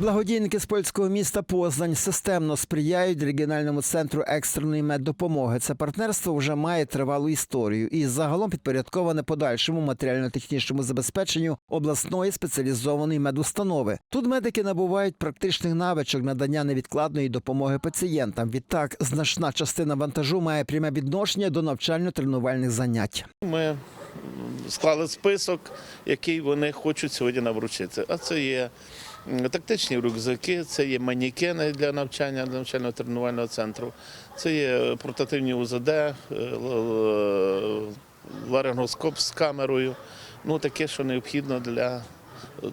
Благодійники з польського міста Познань системно сприяють регіональному центру екстреної меддопомоги. Це партнерство вже має тривалу історію і загалом підпорядковане подальшому матеріально-технічному забезпеченню обласної спеціалізованої медустанови. Тут медики набувають практичних навичок надання невідкладної допомоги пацієнтам. Відтак, значна частина вантажу має пряме відношення до навчально-тренувальних занять. Ми склали список, який вони хочуть сьогодні нам вручити. А це є тактичні рюкзаки, це є манікени для навчання для навчально-тренувального центру, це є портативні УЗД, е, л- ларингоскоп з камерою. Ну, таке, що необхідно для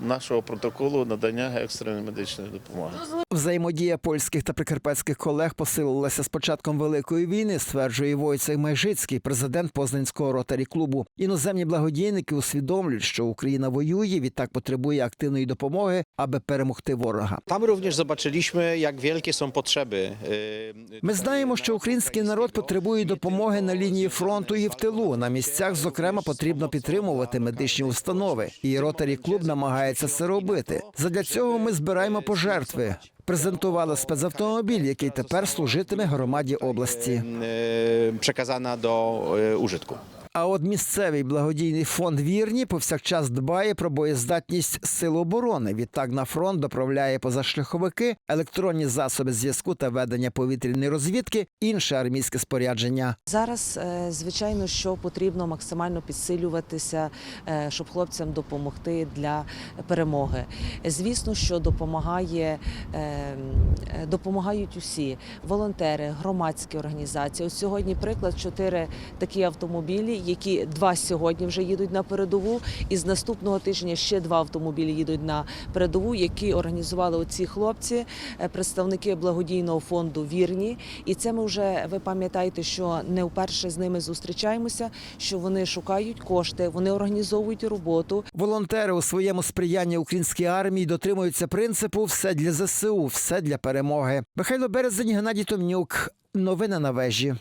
нашого протоколу надання екстреної медичної допомоги. Взаємодія польських та прикарпатських колег посилилася з початком великої війни, стверджує Войцех Майжицький, президент Познанського ротарі клубу. Іноземні благодійники усвідомлюють, що Україна воює, відтак потребує активної допомоги, аби перемогти ворога. Tam również zobaczyliśmy, jak wielkie są potrzeby. e, Ми знаємо, що український народ потребує допомоги на лінії фронту і в тилу. На місцях, зокрема, потрібно підтримувати медичні установи. І ротарі клуб намагається це робити. Задля цього ми збираємо пожертви. Презентували спецавтомобіль, який тепер служитиме громаді області. Приказана до e, użytku. А от місцевий благодійний фонд Вірні повсякчас дбає про боєздатність сил оборони. Відтак на фронт доправляє позашляховики, електронні засоби зв'язку та ведення повітряної розвідки, інше армійське спорядження. Зараз, е, звичайно, що потрібно максимально підсилюватися, е, щоб хлопцям допомогти для перемоги. Звісно, що допомагає, е, допомагають усі волонтери, громадські організації. Ось сьогодні приклад чотири такі автомобілі, які два сьогодні вже їдуть на передову, і з наступного тижня ще два автомобілі їдуть на передову, які організували оці хлопці, е, представники благодійного фонду Вірні. І це ми вже ви пам'ятаєте, що не вперше з ними зустрічаємося, що вони шукають кошти, вони організовують роботу. Волонтери у своєму сприянні українській армії дотримуються принципу все для ЗСУ, все для перемоги. Михайло Березень, Геннадій Томнюк. Новини на вежі.